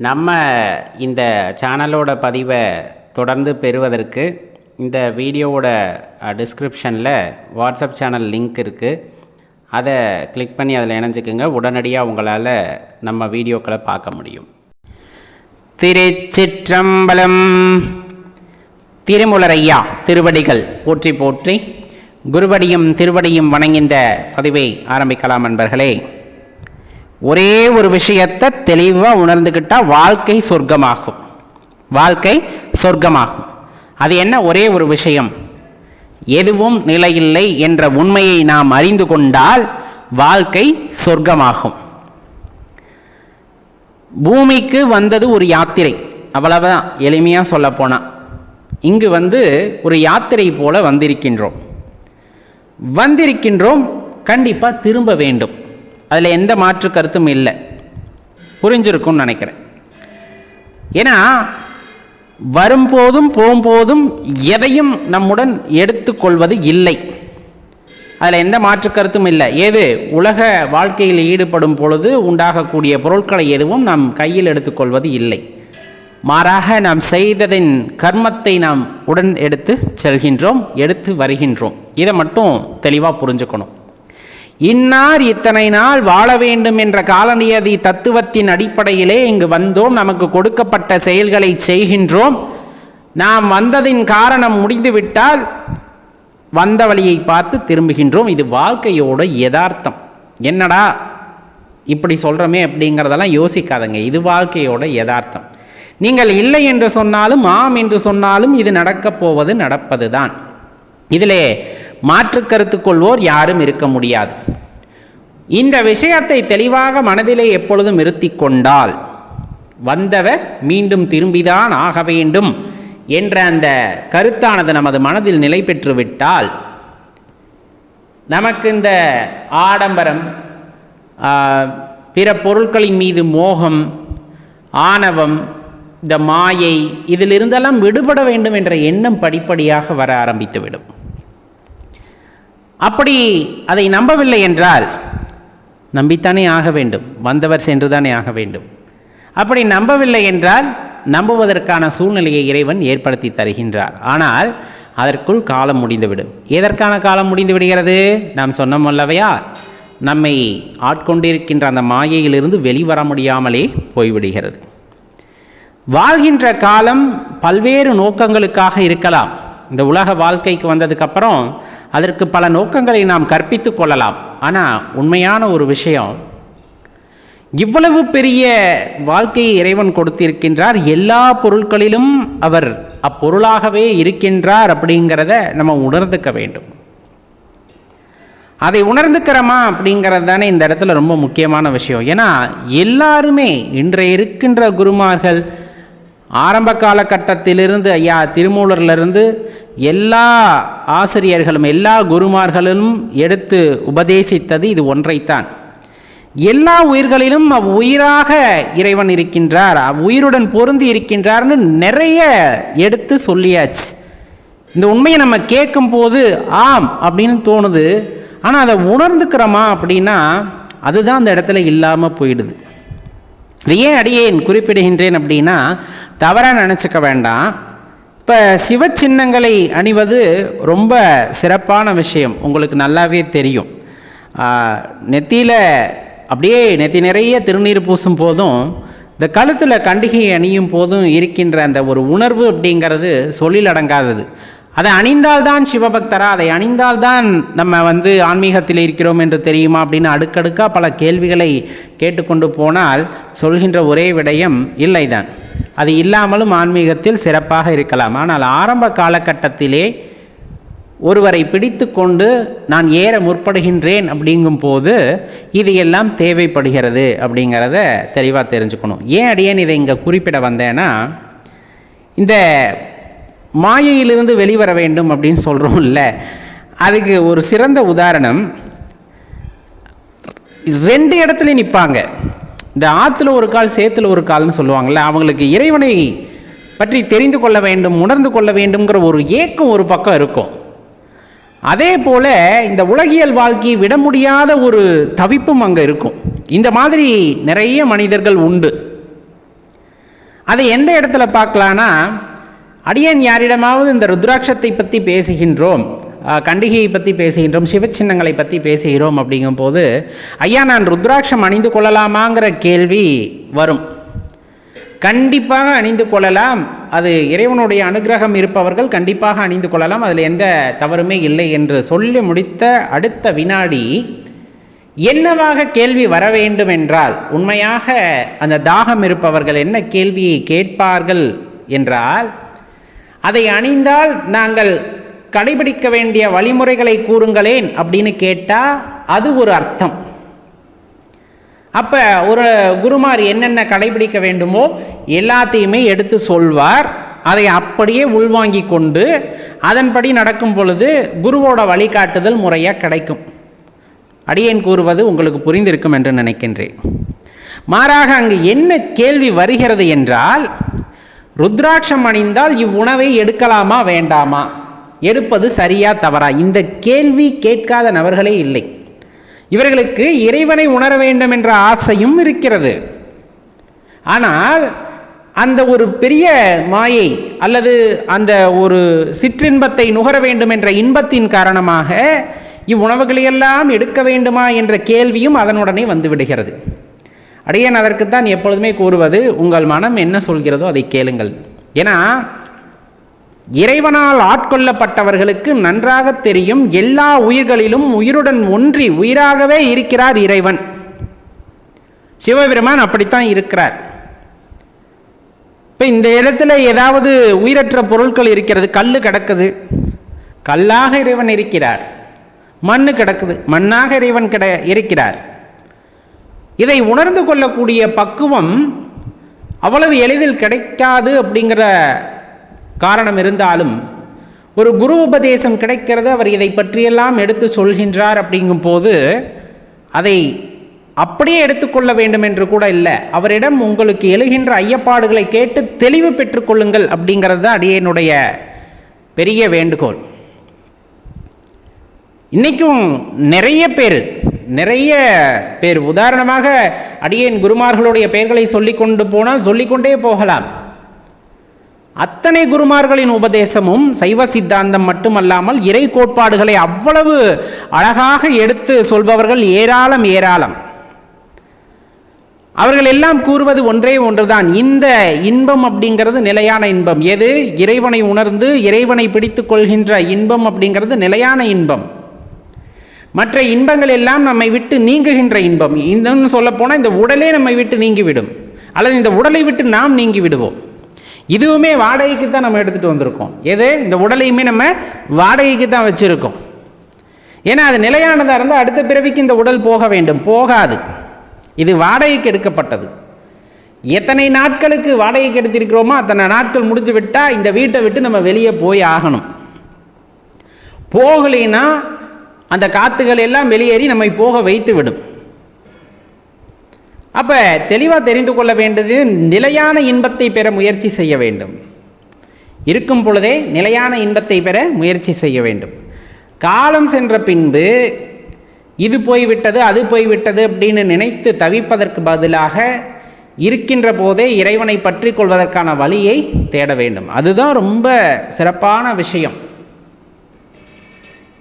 நம்ம இந்த சேனலோட பதிவை தொடர்ந்து பெறுவதற்கு இந்த வீடியோவோட டிஸ்கிரிப்ஷனில் வாட்ஸ்அப் சேனல் லிங்க் இருக்குது அதை கிளிக் பண்ணி அதில் இணைஞ்சிக்கோங்க. உடனடியாக உங்களால் நம்ம வீடியோக்களை பார்க்க முடியும். திருச்சிற்றம்பலம் திருமுலரையா திருவடிகள் போற்றி போற்றி குருவடியும் திருவடியும் வணங்கின்ற பதிவை ஆரம்பிக்கலாம் நண்பர்களே ஒரே ஒரு விஷயத்தை தெளிவாக உணர்ந்துக்கிட்டால் வாழ்க்கை சொர்க்கமாகும். வாழ்க்கை சொர்க்கமாகும். அது என்ன? ஒரே ஒரு விஷயம். எதுவும் நிலையில்லை என்ற உண்மையை நாம் அறிந்து கொண்டால் வாழ்க்கை சொர்க்கமாகும். பூமிக்கு வந்தது ஒரு யாத்திரை. அவ்வளவுதான். எளிமையாக சொல்ல போனால் இங்கு வந்து ஒரு யாத்திரை போல வந்திருக்கின்றோம். வந்திருக்கின்றோம் கண்டிப்பாக திரும்ப வேண்டும். அதில் எந்த மாற்று கருத்தும் இல்லை. புரிஞ்சிருக்கும்னு நினைக்கிறேன். ஏன்னா வரும்போதும் போகும்போதும் எதையும் நம்முடன் எடுத்துக்கொள்வது இல்லை. அதில் எந்த மாற்று கருத்தும் இல்லை. ஏது? உலக வாழ்க்கையில் ஈடுபடும் பொழுது உண்டாகக்கூடிய பொருட்களை எதுவும் நாம் கையில் எடுத்துக்கொள்வது இல்லை. மாறாக நாம் செய்ததின் கர்மத்தை நாம் உடன் எடுத்து செல்கின்றோம் எடுத்து வருகின்றோம். இதை மட்டும் தெளிவாக புரிஞ்சுக்கணும். இன்னார் இத்தனை நாள் வாழ வேண்டும் என்ற காலநியதி தத்துவத்தின் அடிப்படையிலே இங்கு வந்தோம். நமக்கு கொடுக்கப்பட்ட செயல்களை செய்கின்றோம். நாம் வந்ததின் காரணம் முடிந்துவிட்டால் வந்த வழியை பார்த்து திரும்புகின்றோம். இது வாழ்க்கையோட யதார்த்தம். என்னடா இப்படி சொல்கிறோமே அப்படிங்கிறதெல்லாம் யோசிக்காதங்க. இது வாழ்க்கையோட யதார்த்தம். நீங்கள் இல்லை என்று சொன்னாலும் ஆம் என்று சொன்னாலும் இது நடக்கப் போவது நடப்பது தான் இதிலே மாற்று கருத்து கொள்வோர் யாரும் இருக்க முடியாது. இந்த விஷயத்தை தெளிவாக மனதிலே எப்பொழுதும் நிறுத்தி கொண்டால் வந்தவர் மீண்டும் திரும்பிதான் ஆக வேண்டும் என்ற அந்த கருத்தானது நமது மனதில் நிலை பெற்றுவிட்டால் நமக்கு இந்த ஆடம்பரம் பிற பொருட்களின் மீது மோகம் ஆணவம் இந்த மாயை இதிலிருந்தெல்லாம் விடுபட வேண்டும் என்ற எண்ணம் படிப்படியாக வர ஆரம்பித்துவிடும். அப்படி அதை நம்பவில்லை என்றால் நம்பித்தானே ஆக வேண்டும். வந்தவர் சென்றுதானே ஆக வேண்டும். அப்படி நம்பவில்லை என்றால் நம்புவதற்கான சூழ்நிலையை இறைவன் ஏற்படுத்தி தருகின்றார். ஆனால் அதற்குள் காலம் முடிந்துவிடும். எதற்கான காலம் முடிந்து விடுகிறது? நாம் சொன்னோம் அல்லவையா நம்மை ஆட்கொண்டிருக்கின்ற அந்த மாயையிலிருந்து வெளிவர முடியாமலே போய்விடுகிறது. வாழ்கின்ற காலம் பல்வேறு நோக்கங்களுக்காக இருக்கலாம். இந்த உலக வாழ்க்கைக்கு வந்ததுக்கப்புறம் அதற்கு பல நோக்கங்களை நாம் கற்பித்து கொள்ளலாம். ஆனால் உண்மையான ஒரு விஷயம் இவ்வளவு பெரிய வாழ்க்கையை இறைவன் கொடுத்திருக்கின்றார் எல்லா பொருட்களிலும் அவர் அப்பொருளாகவே இருக்கின்றார் அப்படிங்கிறத நம்ம உணர்ந்துக்க வேண்டும். அதை உணர்ந்துக்கிறோமா அப்படிங்கிறது தானே இந்த இடத்துல ரொம்ப முக்கியமான விஷயம். ஏன்னா எல்லாருமே இன்றைய இருக்கின்ற குருமார்கள் ஆரம்ப காலகட்டத்திலிருந்து ஐயா திருமூலரிலிருந்து எல்லா ஆசிரியர்களும் எல்லா குருமார்களும் எடுத்து உபதேசித்தது இது ஒன்றைத்தான். எல்லா உயிர்களிலும் அவ்வுயிராக இறைவன் இருக்கின்றார் அவ்வுயிருடன் பொருந்தி இருக்கின்றார்னு நிறைய எடுத்து சொல்லியாச்சு. இந்த உண்மையை நம்ம கேட்கும் போது ஆம் அப்படின்னு தோணுது ஆனால் அதை உணர்ந்துக்கிறோமா அப்படின்னா அதுதான் அந்த இடத்துல இல்லாமல் போயிடுது. ஏன் அடியேன் குறிப்பிடுகின்றேன் அப்படின்னா தவறாக நினச்சிக்க வேண்டாம். இப்போ சிவ சின்னங்களை அணிவது ரொம்ப சிறப்பான விஷயம். உங்களுக்கு நல்லாவே தெரியும். நெத்தியில் அப்படியே நெத்தி நிறைய திருநீர் பூசும் போதும் இந்த கழுத்தில் கண்டிகை அணியும் போதும் இருக்கின்ற அந்த ஒரு உணர்வு அப்படிங்கிறது சொல்லில் அடங்காதது. அதை அணிந்தால்தான் சிவபக்தரா? அதை அணிந்தால்தான் நம்ம வந்து ஆன்மீகத்தில் இருக்கிறோம் என்று தெரியுமா அப்படின்னு அடுக்கடுக்காக பல கேள்விகளை கேட்டுக்கொண்டு போனால் சொல்கின்ற ஒரே விடயம் இல்லைதான். அது இல்லாமலும் ஆன்மீகத்தில் சிறப்பாக இருக்கலாம். ஆனால் ஆரம்ப காலகட்டத்திலே ஒருவரை பிடித்து கொண்டு நான் ஏற முற்படுகின்றேன் அப்படிங்கும் போது இது எல்லாம் தேவைப்படுகிறது அப்படிங்கிறத தெளிவாக தெரிஞ்சுக்கணும். ஏன் அடியேன் இதை இங்கே குறிப்பிட வந்தேன்னா இந்த மாயையிலிருந்து வெளிவர வேண்டும் அப்படின்னு சொல்கிறோம்ல அதுக்கு ஒரு சிறந்த உதாரணம். ரெண்டு இடத்துல நிற்பாங்க இந்த ஆற்றுல ஒரு கால் சேத்துல ஒரு கால்னு சொல்லுவாங்கள்ல அவங்களுக்கு இறைவனை பற்றி தெரிந்து கொள்ள வேண்டும் உணர்ந்து கொள்ள வேண்டும்ங்கிற ஒரு ஏக்கம் ஒரு பக்கம் இருக்கும். அதே போல் இந்த உலகியல் வாழ்க்கையை விட முடியாத ஒரு தவிப்பும் அங்கே இருக்கும். இந்த மாதிரி நிறைய மனிதர்கள் உண்டு. அதை எந்த இடத்துல பார்க்கலான்னா அடியன் யாரிடமாவது இந்த ருத்ராட்சத்தை பற்றி பேசுகின்றோம் கண்டிகையை பற்றி பேசுகின்றோம் சிவச்சின்னங்களை பற்றி பேசுகிறோம் அப்படிங்கும்போது ஐயா நான் ருத்ராட்சம் அணிந்து கொள்ளலாமாங்கிற கேள்வி வரும். கண்டிப்பாக அணிந்து கொள்ளலாம். அது இறைவனுடைய அனுகிரகம் இருப்பவர்கள் கண்டிப்பாக அணிந்து கொள்ளலாம். அதில் எந்த தவறுமே இல்லை என்று சொல்லி முடித்த அடுத்த வினாடி என்னவாக கேள்வி வர வேண்டும் என்றால் உண்மையாக அந்த தாகம் இருப்பவர்கள் என்ன கேள்வியை கேட்பார்கள் என்றால் அதை அணிந்தால் நாங்கள் கடைபிடிக்க வேண்டிய வழிமுறைகளை கூறுங்களேன் அப்படின்னு கேட்டால் அது ஒரு அர்த்தம். அப்போ ஒரு குருமார் என்னென்ன கடைபிடிக்க வேண்டுமோ எல்லாத்தையுமே எடுத்து சொல்வார். அதை அப்படியே உள்வாங்கி கொண்டு அதன்படி நடக்கும் பொழுது குருவோட வழிகாட்டுதல் முறையாக கிடைக்கும். அடியேன் கூறுவது உங்களுக்கு புரிந்திருக்கும் என்று நினைக்கின்றேன். மாறாக அங்கு என்ன கேள்வி வருகிறது என்றால் ருத்ராட்சம் அணிந்தால் இவ்வுணவை எடுக்கலாமா வேண்டாமா? எடுப்பது சரியா தவறா? இந்த கேள்வி கேட்காத நபர்களே இல்லை. இவர்களுக்கு இறைவனை உணர வேண்டும் என்ற ஆசையும் இருக்கிறது. ஆனால் அந்த ஒரு பெரிய மாயை அல்லது அந்த ஒரு சிற்றின்பத்தை நுகர வேண்டும் என்ற இன்பத்தின் காரணமாக இவ்வுணவுகளையெல்லாம் எடுக்க வேண்டுமா என்ற கேள்வியும் அதனுடனே வந்துவிடுகிறது அடியேன் அதற்குத்தான் எப்பொழுதுமே கூறுவது உங்கள் மனம் என்ன சொல்கிறதோ அதை கேளுங்கள். ஏன்னா இறைவனால் ஆட்கொள்ளப்பட்டவர்களுக்கு நன்றாக தெரியும் எல்லா உயிர்களிலும் உயிருடன் ஒன்றி உயிராகவே இருக்கிறார் இறைவன். சிவபெருமான் அப்படித்தான் இருக்கிறார். இப்போ இந்த இடத்துல ஏதாவது உயிரற்ற பொருட்கள் இருக்கிறது கல் கிடக்குது. கல்லாக இறைவன் இருக்கிறார். மண்ணு கிடக்குது மண்ணாக இறைவன் கிட இருக்கிறார். இதை உணர்ந்து கொள்ளக்கூடிய பக்குவம் அவ்வளவு எளிதில் கிடைக்காது அப்படிங்கிற காரணம் இருந்தாலும் ஒரு குரு உபதேசம் கிடைக்கிறது அவர் இதை பற்றியெல்லாம் எடுத்து சொல்கின்றார் அப்படிங்கும் போது அதை அப்படியே எடுத்துக்கொள்ள வேண்டும் என்று கூட இல்லை. அவரிடம் உங்களுக்கு எழுகின்ற ஐயப்பாடுகளை கேட்டு தெளிவு பெற்றுக்கொள்ளுங்கள் அப்படிங்கிறது தான் அடியனுடைய பெரிய வேண்டுகோள். இன்றைக்கும் நிறைய பேர் நிறைய பேர். உதாரணமாக அடியேன் குருமார்களுடைய பெயர்களை சொல்லிக்கொண்டு போனால் சொல்லிக்கொண்டே போகலாம். அத்தனை குருமார்களின் உபதேசமும் சைவ சித்தாந்தம் மட்டுமல்லாமல் இறை கோட்பாடுகளை அவ்வளவு அழகாக எடுத்து சொல்பவர்கள் ஏராளம் ஏராளம். அவர்கள் எல்லாம் கூறுவது ஒன்றே ஒன்றுதான். இந்த இன்பம் அப்படிங்கிறது நிலையான இன்பம். எது? இறைவனை உணர்ந்து இறைவனை பிடித்துக் கொள்கின்ற இன்பம் அப்படிங்கிறது நிலையான இன்பம். மற்ற இன்பங்கள் எல்லாம் நம்மை விட்டு நீங்குகின்ற இன்பம். இன்னும் சொல்ல போனால் இந்த உடலே நம்மை விட்டு நீங்கிவிடும். அல்லது இந்த உடலை விட்டு நாம் நீங்கி விடுவோம் இதுவுமே வாடகைக்கு தான் நம்ம எடுத்துகிட்டு வந்திருக்கோம். எது? இந்த உடலையுமே நம்ம வாடகைக்கு தான் வச்சுருக்கோம். ஏன்னா அது நிலையானதாக இருந்தால் அடுத்த பிறவிக்கு இந்த உடல் போக வேண்டும். போகாது. இது வாடகைக்கு எடுக்கப்பட்டது. எத்தனை நாட்களுக்கு வாடகைக்கு எடுத்திருக்கிறோமோ அத்தனை நாட்கள் முடிஞ்சு விட்டால் இந்த வீட்டை விட்டு நம்ம வெளியே போய் ஆகணும். போகலைன்னா அந்த காத்துகள் எல்லாம் வெளியேறி நம்மை போக வைத்து விடும் அப்போ தெளிவாக தெரிந்து கொள்ள வேண்டியது நிலையான இன்பத்தை பெற முயற்சி செய்ய வேண்டும். இருக்கும் பொழுதே நிலையான இன்பத்தை பெற முயற்சி செய்ய வேண்டும். காலம் சென்ற பின்பு இது போய்விட்டது அது போய்விட்டது அப்படின்னு நினைத்து தவிப்பதற்கு பதிலாக இருக்கின்ற போதே இறைவனை பற்றி கொள்வதற்கான வழியை தேட வேண்டும். அதுதான் ரொம்ப சிறப்பான விஷயம்.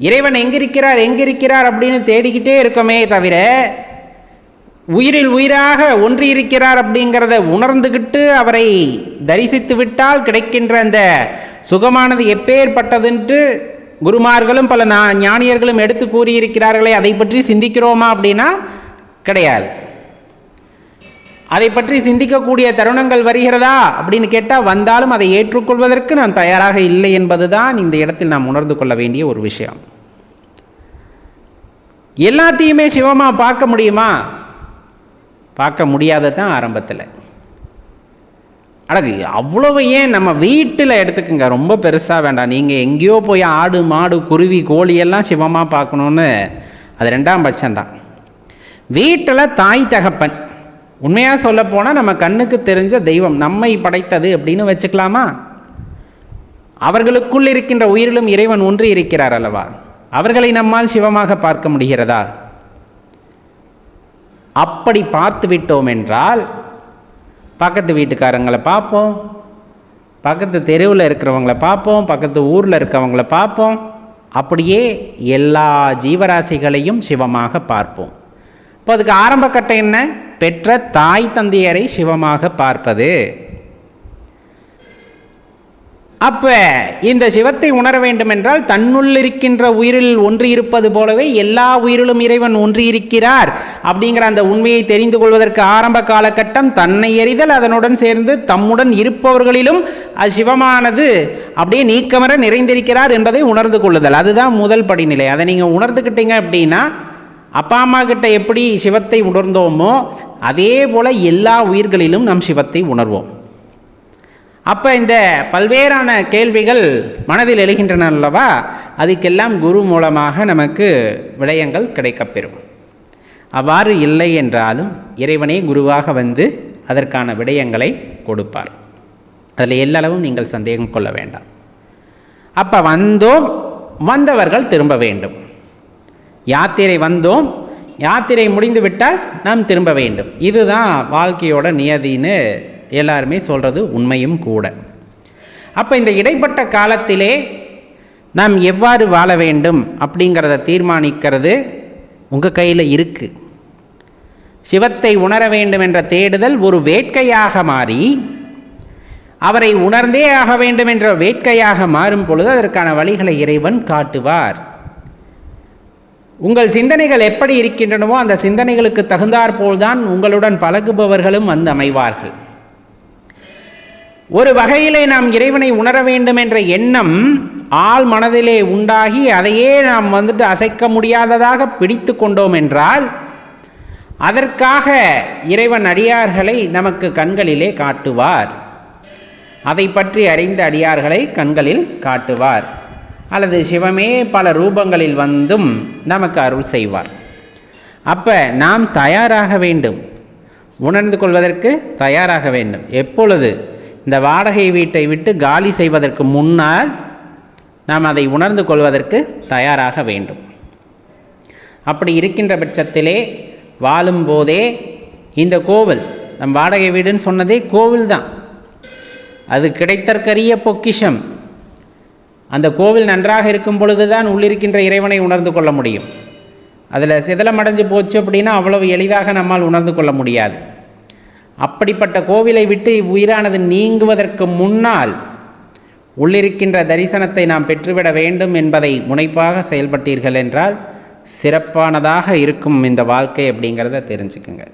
இறைவன் எங்கிருக்கிறார் எங்கிருக்கிறார் அப்படின்னு தேடிக்கிட்டே இருக்கோமே தவிர உயிரில் உயிராக ஒன்றி இருக்கிறார் அப்படிங்கிறத உணர்ந்துக்கிட்டு அவரை தரிசித்து விட்டால் கிடைக்கின்ற அந்த சுகமானது எப்பேற்பட்டதுன்ட்டு குருமார்களும் பல நா ஞானியர்களும் எடுத்து கூறியிருக்கிறார்களே அதை பற்றி சிந்திக்கிறோமா அப்படின்னா கிடையாது. அதை பற்றி சிந்திக்கக்கூடிய தருணங்கள் வருகிறதா அப்படின்னு கேட்டால் வந்தாலும் அதை ஏற்றுக்கொள்வதற்கு நான் தயாராக இல்லை என்பதுதான் இந்த இடத்தில் நாம் உணர்ந்து கொள்ள வேண்டிய ஒரு விஷயம். எல்லாத்தையுமே சிவமாக பார்க்க முடியுமா? பார்க்க முடியாதது தான் ஆரம்பத்தில். அடகு அவ்வளவு ஏன் நம்ம வீட்டில் எடுத்துக்கோங்க ரொம்ப பெருசாக வேண்டாம். நீங்கள் எங்கேயோ போய் ஆடு மாடு குருவி கோழி எல்லாம் சிவமாக பார்க்கணுன்னு அது ரெண்டாம் பட்சம்தான். வீட்டில் தாய் தகப்பன் உண்மையாக சொல்ல போனால் நம்ம கண்ணுக்கு தெரிஞ்ச தெய்வம் நம்மை படைத்தது அப்படின்னு வச்சுக்கலாமா? அவர்களுக்குள் இருக்கின்ற உயிரிலும் இறைவன் ஒன்று இருக்கிறார் அல்லவா? அவர்களை நம்மால் சிவமாக பார்க்க முடிகிறதா? அப்படி பார்த்து விட்டோம் என்றால் பக்கத்து வீட்டுக்காரங்களை பார்ப்போம் பக்கத்து தெருவில் இருக்கிறவங்கள பார்ப்போம் பக்கத்து ஊரில் இருக்கிறவங்கள பார்ப்போம். அப்படியே எல்லா ஜீவராசிகளையும் சிவமாக பார்ப்போம். இப்போ அதுக்கு ஆரம்ப கட்டம் என்ன? பெற்ற தாய் தந்தையரை சிவமாக பார்ப்பது. அப்ப இந்த சிவத்தை உணர வேண்டுமென்றால் தன்னுள் இருக்கின்ற உயிரில் ஒன்று இருப்பது போலவே எல்லா உயிரிலும் இறைவன் ஒன்று இருக்கிறார் அப்படிங்கிற அந்த உண்மையை தெரிந்து கொள்வதற்கு ஆரம்ப காலகட்டம் தன்னை எறிதல் அதனுடன் சேர்ந்து தம்முடன் இருப்பவர்களிலும் அது சிவமானது அப்படியே நீக்கமர நிறைந்திருக்கிறார் என்பதை உணர்ந்து கொள்ளுதல். அதுதான் முதல் படிநிலை. அதை நீங்கள் உணர்ந்துக்கிட்டீங்க அப்படின்னா அப்பா அம்மா கிட்ட எப்படி சிவத்தை உணர்ந்தோமோ அதே போல எல்லா உயிர்களிலும் நம் சிவத்தை உணர்வோம். அப்போ இந்த பல்வேறான கேள்விகள் மனதில் எழுகின்றன அல்லவா? அதுக்கெல்லாம் குரு மூலமாக நமக்கு விடயங்கள் கிடைக்கப்பெறும். அவ்வாறு இல்லை என்றாலும் இறைவனே குருவாக வந்து அதற்கான விடயங்களை கொடுப்பார். அதில் எல்லளவும் நீங்கள் சந்தேகம் கொள்ள வேண்டாம். அப்போ வந்தோம் வந்தவர்கள் திரும்ப வேண்டும். யாத்திரை வந்தோம். யாத்திரை முடிந்து விட்டால் நாம் திரும்ப வேண்டும். இதுதான் வாழ்க்கையோட நியதின்னு எல்லாருமே சொல்கிறது உண்மையும் கூட. அப்போ இந்த இடைப்பட்ட காலத்திலே நாம் எவ்வாறு வாழ வேண்டும் அப்படிங்கிறத தீர்மானிக்கிறது உங்கள் கையில் இருக்குது சிவத்தை உணர வேண்டும் என்ற தேடுதல் ஒரு வேட்கையாக மாறி அவரை உணர்ந்தே ஆக வேண்டும் என்ற வேட்கையாக மாறும் பொழுது அதற்கான வழிகளை இறைவன் காட்டுவார். உங்கள் சிந்தனைகள் எப்படி இருக்கின்றனவோ அந்த சிந்தனைகளுக்கு தகுந்தாற்போல்தான் உங்களுடன் பழகுபவர்களும் வந்து அமைவார்கள். ஒரு வகையிலே நாம் இறைவனை உணர வேண்டும் என்ற எண்ணம் ஆள் மனதிலே உண்டாகி அதையே நாம் வந்துட்டு அசைக்க முடியாததாக பிடித்து கொண்டோம் என்றால் அதற்காக இறைவன் அடியார்களை நமக்கு கண்களிலே காட்டுவார். அதை பற்றி அறிந்த அடியார்களை கண்களில் காட்டுவார். அல்லது சிவமே பல ரூபங்களில் வந்தும் நமக்கு அருள் செய்வார். அப்போ நாம் தயாராக வேண்டும். உணர்ந்து கொள்வதற்கு தயாராக வேண்டும். எப்பொழுது? இந்த வாடகை வீட்டை விட்டு காலி செய்வதற்கு முன்னால் நாம் அதை உணர்ந்து கொள்வதற்கு தயாராக வேண்டும். அப்படி இருக்கின்ற பட்சத்திலே வாழும்போதே இந்த கோவில் நம் வாடகை வீடுன்னு சொன்னதே கோவில் தான் அது கிடைத்தற்கரிய பொக்கிஷம். அந்த கோவில் நன்றாக இருக்கும் பொழுதுதான் உள்ளிருக்கின்ற இறைவனை உணர்ந்து கொள்ள முடியும். அதில் சிதலம் அடைஞ்சு போச்சு அப்படின்னா அவ்வளவு எளிதாக நம்மால் உணர்ந்து கொள்ள முடியாது. அப்படிப்பட்ட கோவிலை விட்டு உயிரானது நீங்குவதற்கு முன்னால் உள்ளிருக்கின்ற தரிசனத்தை நாம் பெற்றுவிட வேண்டும் என்பதை முனைப்பாக செயல்பட்டீர்கள் என்றால் சிறப்பானதாக இருக்கும் இந்த வாழ்க்கை அப்படிங்கிறத தெரிஞ்சுக்குங்க.